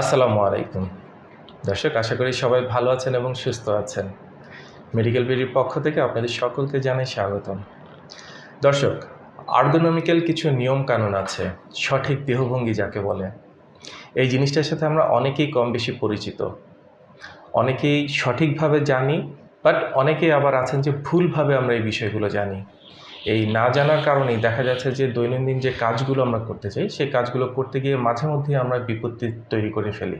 আসসালামু আলাইকুম। দর্শক, আশা করি সবাই ভালো আছেন এবং সুস্থ আছেন। মেডিকেল বিডির পক্ষ থেকে আপনাদের সকলকে জানাই স্বাগতম। দর্শক, আর্গোনমিক্যাল কিছু নিয়ম কানুন আছে, সঠিক দেহভঙ্গি যাকে বলে। এই জিনিসটার সাথে আমরা অনেকেই কম বেশি পরিচিত। অনেকেই সঠিকভাবে জানি, বাট অনেকেই আবার আছেন যে ভুলভাবে আমরা এই বিষয়গুলো জানি। এই না জানার কারণেই দেখা যাচ্ছে যে দৈনন্দিন যে কাজগুলো আমরা করতে চাই, সেই কাজগুলো করতে গিয়ে মাঝে মধ্যে আমরা বিপত্তি তৈরি করে ফেলি।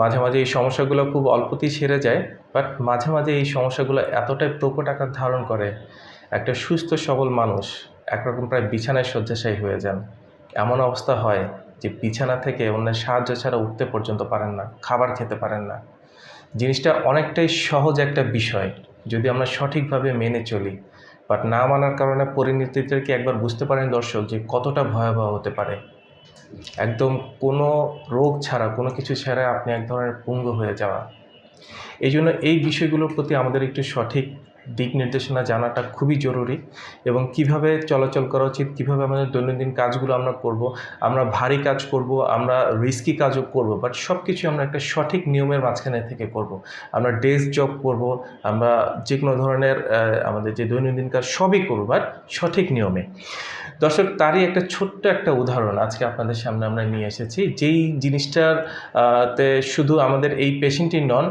মাঝে মাঝে এই সমস্যাগুলো খুব অল্পতেই সেরে যায় বাট মাঝে মাঝে এই সমস্যাগুলো এতটাই প্রকট আকার ধারণ করে, একটা সুস্থ সবল মানুষ একরকম প্রায় বিছানায় শয্যাশায়ী হয়ে যান। এমন অবস্থা হয় যে বিছানা থেকে অন্যের সাহায্য ছাড়া উঠতে পর্যন্ত পারেন না, খাবার খেতে পারেন না। জিনিসটা অনেকটাই সহজ একটা বিষয়, যদি আমরা সঠিকভাবে মেনে চলি। বাট না মানার কারণে পরিণতিদেরকে একবার বুঝতে পারেন দর্শক যে কতটা ভয়াবহ হতে পারে। একদম কোনো রোগ ছাড়া, কোনো কিছু ছাড়া আপনি এক ধরনের পুঙ্গ হয়ে যাওয়া। এই জন্য এই বিষয়গুলোর প্রতি আমাদের একটু সঠিক দিক নির্দেশনা জানাটা খুবই জরুরি এবং কীভাবে চলাচল করা উচিত, কীভাবে আমাদের দৈনন্দিন কাজগুলো আমরা করব, আমরা ভারী কাজ করব, আমরা রিস্কি কাজও করব বাট সব কিছু আমরা একটা সঠিক নিয়মের মাঝখানে থেকে করব। আমরা ডেস্ক জব করব, আমরা যে কোনো ধরনের আমাদের যে দৈনন্দিন কাজ সবই করব বাট সঠিক নিয়মে। দর্শক, তারই একটা ছোট্ট একটা উদাহরণ আজকে আপনাদের সামনে আমরা নিয়ে এসেছি। যেই জিনিসটার তে শুধু আমাদের এই পেশেন্টই নন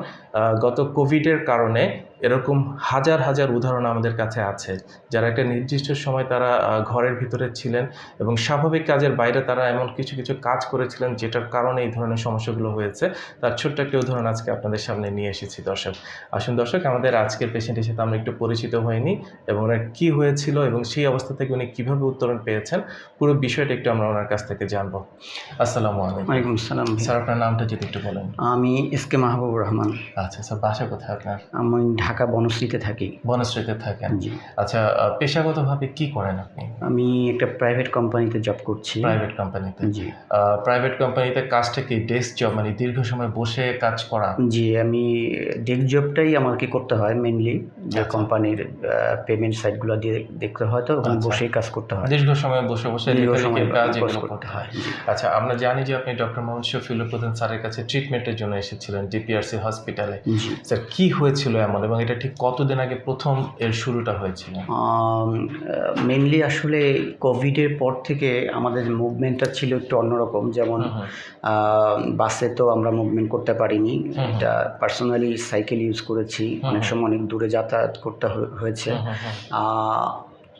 গত কোভিডের কারণে এরকম হাজার হাজার উদাহরণ আমাদের কাছে আছে। যারা একটা নির্দিষ্ট সময় তারা ঘরের ভিতরে ছিলেন এবং স্বাভাবিক কাজের বাইরে তারা এমন কিছু কিছু কাজ করেছিলেন যেটার কারণে এই ধরনের সমস্যাগুলো হয়েছে। তার ছোট্ট একটা উদাহরণ আজকে আপনাদের সামনে নিয়ে এসেছি দর্শক। আসুন দর্শক আমাদের আজকের পেশেন্টের সাথে আমরা একটু পরিচিত হয়নি এবং ওনার কী হয়েছিল এবং সেই অবস্থা থেকে উনি কীভাবে উত্তরণ পেয়েছেন পুরো বিষয়টা একটু আমরা ওনার কাছ থেকে জানব। আসসালামু আলাইকুম। আসসালাম। স্যার আপনার নামটা যদি একটু বলেন। আমি এস কে মাহবুবুর রহমান। আচ্ছা স্যার বাসা কোথায় আপনার? আমি ঢাকা বনশ্রীতে থাকি। বনশ্রীতে থাকেন। আচ্ছা পেশাগতভাবে কি করেন আপনি? আমি একটা প্রাইভেট কোম্পানিতে জব করছি। প্রাইভেট কোম্পানিতে জি। প্রাইভেট কোম্পানিতে কাজটা কি ডেস্ক জব মানে দীর্ঘ সময় বসে কাজ করা? জি আমি ডেক জবটাই আমাকে করতে হয় মেনলি যে। কোম্পানির পেমেন্ট সাইটগুলো দিয়ে দেখতে হয় তো ওখানে আচ্ছা। বসেই কাজ করতে হয়। দীর্ঘ সময় বসে বসে দীর্ঘ সময় কাজ এগুলো করতে হয় হয়। আচ্ছা আমরা জানি যে আপনি ডক্টর মোহাম্মদ শফিউল প্রধান স্যারের কাছে ট্রিটমেন্টের জন্য এসেছিলেন ডিপিআরসি হসপিটালে স্যার কি হয়েছিল এমন? এবং এটা ঠিক কতদিন আগে প্রথম এর শুরুটা হয়েছিল? মেনলি আসলে কোভিডের পর থেকে আমাদের মুভমেন্টটা ছিল একটু অন্যরকম। যেমন বাসে তো আমরা মুভমেন্ট করতে পারিনি। এটা পার্সোনালি সাইকেল ইউজ করেছি। অনেক সময় অনেক দূরে যাতায়াত করতে হয়েছে।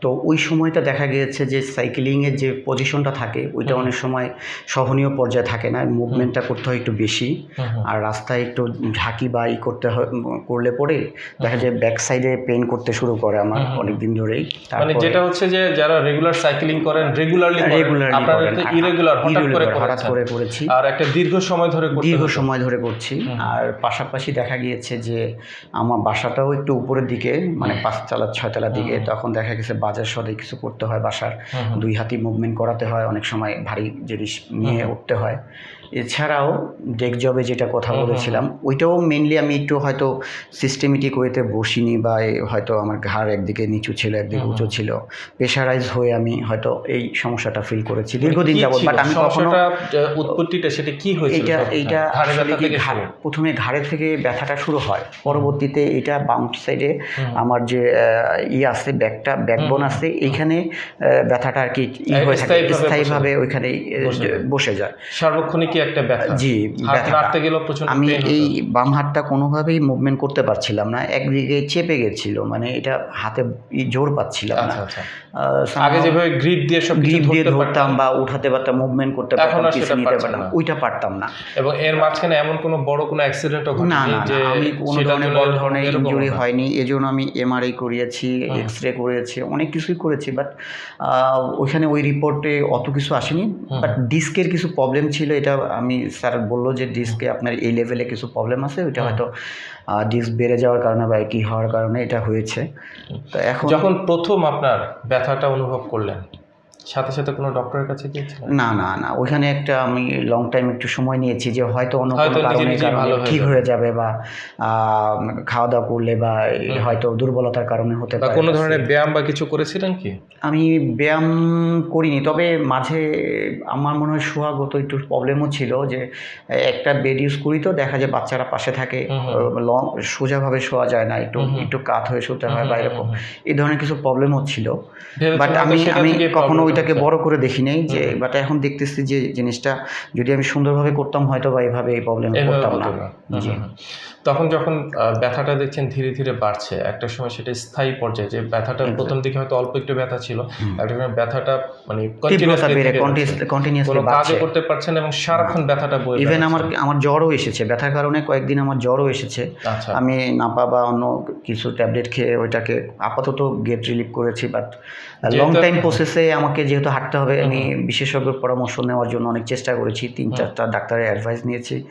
তো ওই সময়টা দেখা গিয়েছে যে সাইকেলিংয়ের যে পজিশনটা থাকে ওইটা অনেক সময় সহনীয় পর্যায়ে থাকে না মুভমেন্টটা করতে হয় একটু বেশি। আর রাস্তায় একটু ঝাঁকি বা ই করতে হয় করলে পরে দেখা যায় ব্যাক সাইডে পেন করতে শুরু করে আমার। অনেক দিন ধরেই। মানে যেটা হচ্ছে যে যারা রেগুলার সাইকেলিং করেন রেগুলারলি রেগুলারলি করেন ইরেগুলার হঠাৎ করে হঠাৎ করে করেছি। আর একটা দীর্ঘ সময় ধরে দীর্ঘ সময় ধরে করছি। আর পাশাপাশি দেখা গিয়েছে যে আমার বাসাটাও একটু উপরের দিকে মানে পাঁচতলা ছয়তলার দিকে তখন দেখা গেছে বাজার সদাই কিছু করতে হয় বাসার। দুই হাতি মুভমেন্ট করাতে হয় অনেক সময় ভারী জিনিস নিয়ে উঠতে হয়। এছাড়াও ডেক জবে যেটা কথা বলেছিলাম ওইটাও মেনলি আমি একটু হয়তো সিস্টেমেটিক ওয়েতে বসিনি বা হয়তো আমার ঘাড় একদিকে নিচু ছিল একদিকে উঁচু ছিল। প্রেশারাইজ হয়ে আমি হয়তো এই সমস্যাটা ফিল করেছি দীর্ঘদিন কি যাবত বাট আমি কখনো উৎপত্তিটা সেটা কি হয়েছিল? এইটা সর্বপ্রথম? এইটা ঘাড়ে থেকে প্রথমে ঘাড়ের থেকে ব্যথাটা শুরু হয়। পরবর্তীতে এটা বাম সাইডে আমার যে ই আছে ব্যাকটা ব্যাকবোন হুম। আছে এইখানে আহ, ব্যথাটা আর কি হয়ে থাকে স্থায়ীভাবে ওইখানে বসে যায়। সার্বক্ষণিক কি একটা ব্যথা জি ব্যথাটা নাড়তে প্রচণ্ড আমি এই বাম হাতটা কোনোভাবেই মুভমেন্ট করতে পারছিলাম না একদিকে চেপে গেছিল মানে এটা হাতে জোর পাচ্ছিলাম না আচ্ছা আচ্ছা আগে যেভাবে গ্রিপ দিয়ে সব গ্রিপ দিয়ে ধরতাম বা উঠাতে পারতাম মুভমেন্ট করতে পারতাম কিছু নিতে পারতাম না। ওইটা পারতাম না এবং এর মাঝখানে এমন কোনো বড় কোনো অ্যাক্সিডেন্টও না না আমি কোনো ধরনের বড় ধরনের ইনজুরি। হয়নি এজন্য আমি এমআরআই করিয়েছি। এক্স রে করেছি অনেক কিছুই করেছি বাট ওইখানে ওই রিপোর্টে অত কিছু আসেনি বাট ডিস্কের কিছু প্রবলেম ছিল এটা আমি স্যার বলল যে ডিস্কে আপনার এই লেভেলে কিছু প্রবলেম আছে ওইটা হয়তো ডিস্ক বেড়ে যাওয়ার কারণে বা কি হওয়ার কারণে এটা হয়েছে। তো এখন যখন প্রথম আপনার ব্যথাটা অনুভব করলেন সাথে সাথে কোনো ডক্টরের কাছে গিয়েছিলেন? না না না। ওইখানে একটা আমি লং টাইম একটু সময় নিয়েছি যে হয়তো অন্য কোনো কারণে ঠিক হয়ে যাবে বা খাওয়া দাওয়া করলে বা হয়তো দুর্বলতার কারণে হতে পারে কোনো ধরনের ব্যায়াম বা কিছু করেছিলেন কি? আমি ব্যায়াম করিনি তবে মাঝে আমার মনে হয় শোয়াগত একটু প্রবলেমও ছিল যে একটা বেড ইউজ করি তো দেখা যায় বাচ্চারা পাশে থাকে। লং সোজাভাবে শোয়া যায় না একটু। একটু কাত হয়ে শুতে হয় বা এরকম। এই ধরনের কিছু প্রবলেমও ছিল। বাট আমি আমি কখনো ওইটাকে বড় করে দেখি নাই যে বাট এখন দেখতেছি যে জিনিসটা যদি আমি সুন্দরভাবে করতাম হয়তো বা এইভাবে এই প্রবলেম করতাম না। তখন যখন ব্যথাটা দেখছেন ধীরে ধীরে বাড়ছে একটা সময় সেটা স্থায়ী পর্যায়ে যে ব্যথাটা প্রথম দিকে হয়তো অল্প একটু ব্যথা ছিল একটা সময় ব্যথাটা মানে। কন্টিনিউসলি বাড়ছে। করতে পারছেন এবং সারাক্ষণ ব্যথাটা বয়ে ইভেন আমার আমার জ্বরও এসেছে ব্যথার কারণে কয়েকদিন আমার জ্বরও এসেছে। আচ্ছা। আমি নাপা বা অন্য কিছু ট্যাবলেট খেয়ে ওইটাকে আপাতত গেট রিলিভ করেছি বাট লং টাইম প্রসেসে আমাকে যেহেতু হাঁটতে হবে আমি বিশেষজ্ঞের পরামর্শ নেওয়ার জন্য অনেক চেষ্টা করেছি তিন চারটা ডাক্তারের অ্যাডভাইস নিয়েছি।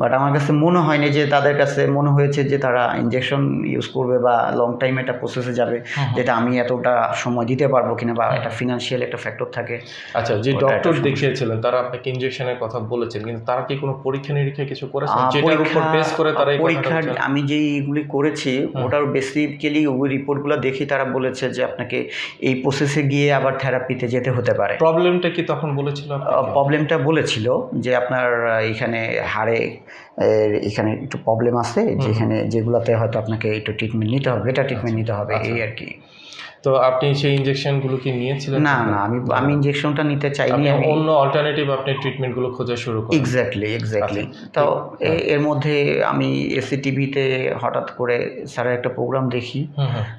বাট আমার কাছে মনে হয়নি যে তাদের কাছে মনে হয়েছে যে তারা ইনজেকশন ইউজ করবে বা লং টাইম একটা প্রসেসে যাবে যেটা আমি এতটা সময় দিতে পারব কিনা বা একটা ফিনান্সিয়াল একটা ফ্যাক্টর থাকে। আচ্ছা যে ডক্টর দেখিয়েছিলেন তারা আপনাকে ইঞ্জেকশনের কথা বলেছেন কিন্তু তারা কি কোনো পরীক্ষা নিরীক্ষা কিছু করেছেন? যেটার উপর পরীক্ষা- বেস করে তারা বলছেন? আমি যেইগুলি করেছি ওটার বেসিক্যালি ওই রিপোর্টগুলো দেখে তারা বলেছে যে আপনাকে এই প্রসেসে গিয়ে আবার থেরাপিতে যেতে হতে পারে প্রবলেমটা কি তখন বলেছিল? প্রবলেমটা বলেছিল যে আপনার এখানে হাড়ে এখানে একটু প্রবলেম আছে যেখানে যেগুলোতে হয়তো আপনাকে একটু ট্রিটমেন্ট নিতে হবে বেটার ট্রিটমেন্ট নিতে হবে আচ্ছা। এই আর কি তো আপনি সেই ইনজেকশনগুলো কি নিয়েছিলেন? না না আমি আমি ইঞ্জেকশনটা নিতে চাইনি আমি অন্য অল্টারনেটিভ আপনি ট্রিটমেন্টগুলো খোঁজা শুরু করেন। এক্স্যাক্টলি এক্স্যাক্টলি আচ্ছা, তো এর মধ্যে আমি এসি টিভিতে হঠাৎ করে স্যারের একটা প্রোগ্রাম দেখি।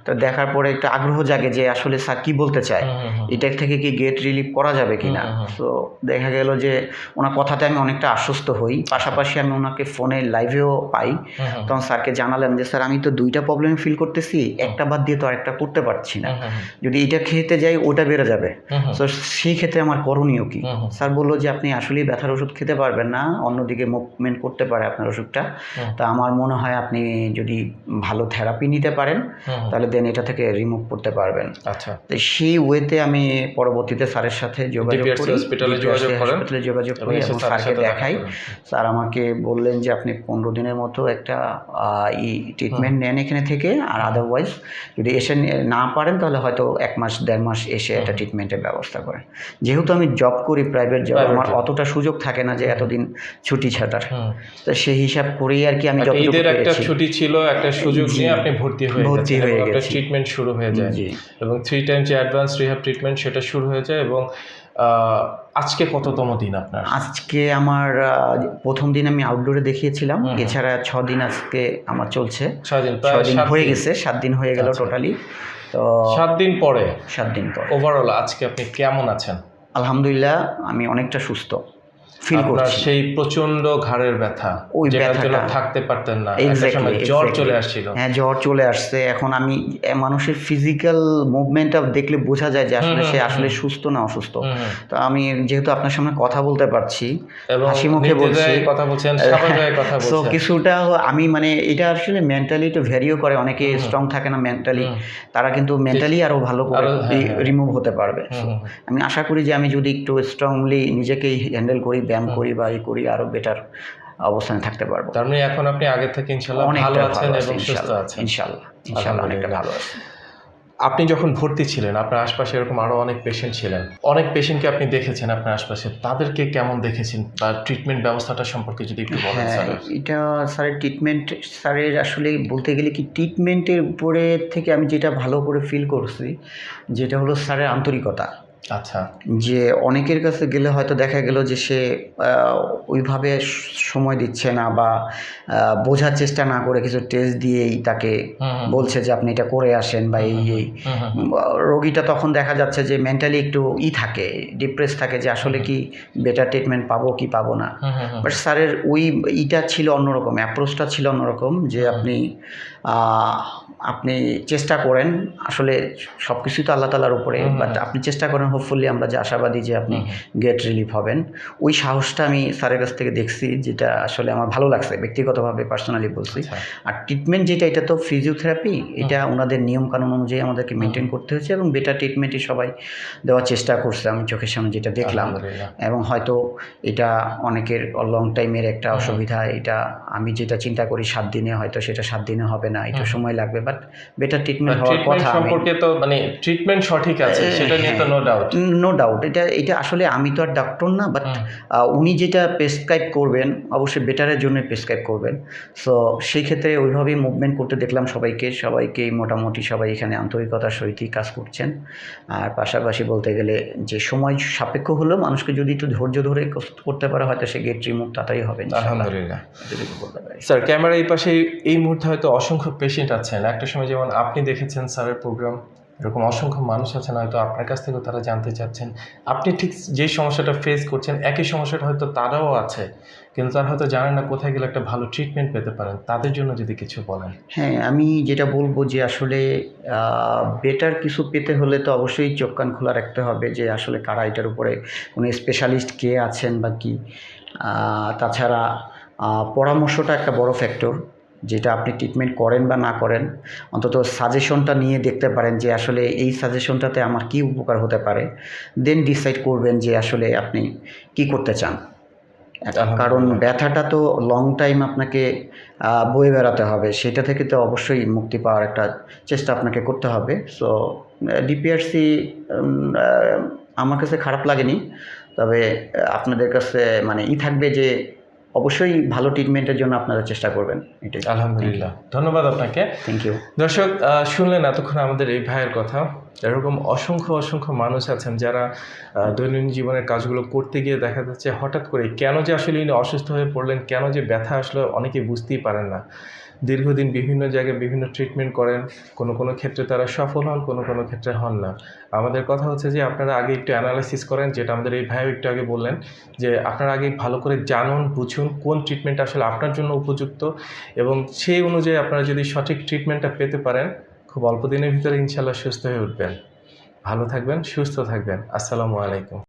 তো দেখার পরে একটা আগ্রহ জাগে যে আসলে স্যার কি বলতে চায়। হুম, হুম, হুম। এটা থেকে কি গেট রিলিভ করা যাবে হুম, হুম। তো দেখা গেল যে ওনার কথাতে আমি অনেকটা আশ্বস্ত হই। পাশাপাশি আমি ওনাকে ফোনে লাইভেও পাই। তখন স্যারকে জানালাম যে স্যার আমি তো দুইটা প্রবলেম ফিল করতেছি। একটা বাদ দিয়ে তো আরেকটা করতে পারছি না। হুম, হুম, যদি এটা খেতে যাই ওটা বেড়ে যাবে। তো সেই ক্ষেত্রে আমার করণীয় কি। স্যার বলল যে আপনি আসলেই ব্যথার ওষুধ খেতে পারবেন না। অন্যদিকে মুভমেন্ট করতে পারে আপনার ওষুধটা। তা আমার মনে হয় আপনি যদি ভালো থেরাপি নিতে পারেন। তাহলে দেন এটা থেকে রিমুভ করতে পারবেন। আচ্ছা। তো সেই ওয়েতে আমি পরবর্তীতে স্যারের সাথে যোগাযোগ করি। হসপিটালে যোগাযোগ করি এবং স্যারকে দেখাই। স্যার আমাকে বললেন যে আপনি পনেরো দিনের মতো একটা ই ট্রিটমেন্ট নেন এখানে থেকে। আর আদারওয়াইজ যদি এসে না পারেন তাহলে হয়তো এক মাস দেড় মাস এসে একটা ট্রিটমেন্টের ব্যবস্থা করেন। যেহেতু আমি জব করি প্রাইভেট জব আমার অতটা সুযোগ থাকে না যে এতদিন ছুটি ছাটার। তো সেই হিসাব করেই আর কি আমি একটা ঈদের একটা ছুটি ছিল একটা সুযোগ নিয়ে আপনি ভর্তি হয়ে ভর্তি হয়ে গেছে। ট্রিটমেন্ট শুরু হয়ে যায়। এবং থ্রি টাইম যে অ্যাডভান্স রিহ্যাব ট্রিটমেন্ট সেটা শুরু হয়ে যায় এবং আজকে কততম দিন আপনার? আজকে আমার প্রথম দিন আমি আউটডোরে দেখিয়েছিলাম। এছাড়া ছ দিন আজকে আমার চলছে। ছয় দিন হয়ে গেছে সাত দিন হয়ে গেল আচ্ছা। টোটালি তো সাত দিন পরে? সাত দিন পর। ওভারঅল আজকে আপনি কেমন আছেন? আলহামদুলিল্লাহ আমি অনেকটা সুস্থ। ফিল করছি। সেই প্রচণ্ড ঘাড়ের ব্যথা ওই ব্যথাটা। থাকতে পারতেন না। সময় জ্বর চলে আসছিল। হ্যাঁ জ্বর চলে আসছে। এখন আমি মানুষের ফিজিক্যাল মুভমেন্টটা দেখলে বোঝা যায় যে আসলে সে আসলে সুস্থ না অসুস্থ। তো আমি যেহেতু আপনার সামনে কথা বলতে পারছি হাসি মুখে বলছি। কথা বলছেন কথা সো বলছেন। কিছুটা আমি মানে এটা আসলে মেন্টালি একটু ভ্যারিও করে। অনেকে। স্ট্রং থাকে না মেন্টালি তারা কিন্তু মেন্টালি আরও ভালো করে আরও, হ্যাঁ, হ্যাঁ। রিমুভ হতে পারবে। আমি আশা করি যে আমি যদি একটু স্ট্রংলি নিজেকেই হ্যান্ডেল করি ব্যায়াম করি বা এই করি আরও বেটার অবস্থানে থাকতে পারব। তার মানে এখন আপনি আগে থেকে ইনশাল্লাহ ভালো আছেন আছে এবং সুস্থ আছেন। ইনশাল্লাহ ইনশাল্লাহ অনেকটা ভালো আছে। আপনি যখন ভর্তি ছিলেন আপনার আশপাশে এরকম আরও অনেক পেশেন্ট ছিলেন। অনেক পেশেন্টকে আপনি দেখেছেন আপনার আশপাশে। তাদেরকে কেমন দেখেছেন? বা ট্রিটমেন্ট ব্যবস্থাটা সম্পর্কে যদি একটু বলেন হ্যাঁ স্যার। এটা স্যারের ট্রিটমেন্ট স্যারের আসলে বলতে গেলে কি ট্রিটমেন্টের উপরে থেকে আমি যেটা ভালো করে ফিল করছি যেটা হলো স্যারের আন্তরিকতা। আচ্ছা। যে অনেকের কাছে গেলে হয়তো দেখা গেল যে সে ওইভাবে সময় দিচ্ছে না বা বোঝার চেষ্টা না করে কিছু টেস্ট দিয়েই তাকে বলছে যে আপনি এটা করে আসেন বা এই এই। রোগীটা তখন দেখা যাচ্ছে যে মেন্টালি একটু ই থাকে ডিপ্রেস থাকে যে আসলে কি বেটার ট্রিটমেন্ট পাবো কি পাবো না। বাট স্যারের ওই ইটা ছিল অন্যরকম অ্যাপ্রোচটা ছিল অন্যরকম যে আপনি আপনি চেষ্টা করেন আসলে সব কিছুই তো আল্লাহ তালার উপরে। বাট আপনি চেষ্টা করেন হোপফুলি আমরা যে আশাবাদী যে আপনি গেট রিলিফ হবেন। ওই সাহসটা আমি স্যারের কাছ থেকে দেখছি যেটা আসলে আমার ভালো লাগছে ব্যক্তিগতভাবে পার্সোনালি বলছি। আচ্ছা। আর ট্রিটমেন্ট যেটা এটা তো ফিজিওথেরাপি এটা ওনাদের নিয়মকানুন অনুযায়ী আমাদেরকে মেনটেন করতে হয়েছে এবং বেটার ট্রিটমেন্টই সবাই দেওয়ার চেষ্টা করছে আমি চোখের সামনে যেটা দেখলাম। এবং হয়তো এটা অনেকের লং টাইমের একটা অসুবিধা এটা আমি যেটা চিন্তা করি সাত দিনে হয়তো সেটা সাত দিনে হবে না একটু সময় লাগবে বাট বেটার ট্রিটমেন্ট হওয়ার কথা আমি সম্পর্কে তো মানে ট্রিটমেন্ট সঠিক আছে সেটা নিয়ে তো নো ডাউট নো ডাউট এটা এটা আসলে আমি তো আর ডক্টর না বাট উনি যেটা প্রেসক্রাইব করবেন অবশ্যই বেটারের জন্য প্রেসক্রাইব করবেন। সো সেই ক্ষেত্রে ওইভাবেই মুভমেন্ট করতে দেখলাম সবাইকে সবাইকে মোটামুটি সবাই এখানে আন্তরিকতার সহিতই কাজ করছেন। আর পাশাপাশি বলতে গেলে যে সময় সাপেক্ষ হলেও মানুষকে যদি একটু ধৈর্য ধরে করতে পারে হয়তো সে গেট রিমুভ তাড়াতাড়ি হবে। আলহামদুলিল্লাহ। স্যার ক্যামেরা এই পাশে এই মুহূর্তে হয়তো অসংখ্য পেশেন্ট আছেন। একটা সময় যেমন আপনি দেখেছেন স্যারের প্রোগ্রাম এরকম অসংখ্য মানুষ আছেন হয়তো আপনার কাছ থেকেও তারা জানতে চাচ্ছেন। আপনি ঠিক যে সমস্যাটা ফেস করছেন, একই সমস্যাটা হয়তো তারাও আছে, কিন্তু তারা হয়তো জানেন না কোথায় গেলে একটা ভালো ট্রিটমেন্ট পেতে পারেন। তাদের জন্য যদি কিছু বলেন। হ্যাঁ আমি যেটা বলব যে আসলে বেটার কিছু পেতে হলে তো অবশ্যই চোখ কান খোলা রাখতে হবে যে আসলে কারা এটার উপরে কোনো স্পেশালিস্ট কে আছেন বা কি। তাছাড়া পরামর্শটা একটা বড় ফ্যাক্টর যেটা আপনি ট্রিটমেন্ট করেন বা না করেন অন্তত সাজেশনটা নিয়ে দেখতে পারেন যে আসলে এই সাজেশনটাতে আমার কি উপকার হতে পারে দেন ডিসাইড করবেন যে আসলে আপনি কি করতে চান। কারণ ব্যথাটা তো লং টাইম আপনাকে বয়ে বেড়াতে হবে সেটা থেকে তো অবশ্যই মুক্তি পাওয়ার একটা চেষ্টা আপনাকে করতে হবে। সো ডিপিআরসি আমার কাছে খারাপ লাগেনি তবে আপনাদের কাছে মানে ই থাকবে যে অবশ্যই ভালো ট্রিটমেন্টের জন্য আপনারা চেষ্টা করবেন এটাই। আলহামদুলিল্লাহ। ধন্যবাদ আপনাকে। থ্যাংক ইউ দর্শক শুনলেন এতক্ষণ আমাদের এই ভাইয়ের কথা। এরকম অসংখ্য অসংখ্য মানুষ আছেন যারা দৈনন্দিন জীবনের কাজগুলো করতে গিয়ে দেখা যাচ্ছে হঠাৎ করে কেন যে আসলে ইনি অসুস্থ হয়ে পড়লেন কেন যে ব্যথা আসলে অনেকে বুঝতেই পারেন না। দীর্ঘদিন বিভিন্ন জায়গায় বিভিন্ন ট্রিটমেন্ট করেন, কোনো কোনো ক্ষেত্রে তারা সফল হন, কোনো কোনো ক্ষেত্রে হন না। আমাদের কথা হচ্ছে যে, আপনারা আগে একটু অ্যানালাইসিস করেন, যেটা আমাদের এই ভাইও একটু আগে বললেন, যে আপনারা আগে ভালো করে জানুন, বুঝুন, কোন ট্রিটমেন্ট আসলে আপনার জন্য উপযুক্ত এবং সেই অনুযায়ী আপনারা যদি সঠিক ট্রিটমেন্টটা পেতে পারেন, খুব অল্প দিনের ভিতরে ইনশাল্লাহ সুস্থ হয়ে উঠবেন। ভালো থাকবেন, সুস্থ থাকবেন। আসসালামু আলাইকুম।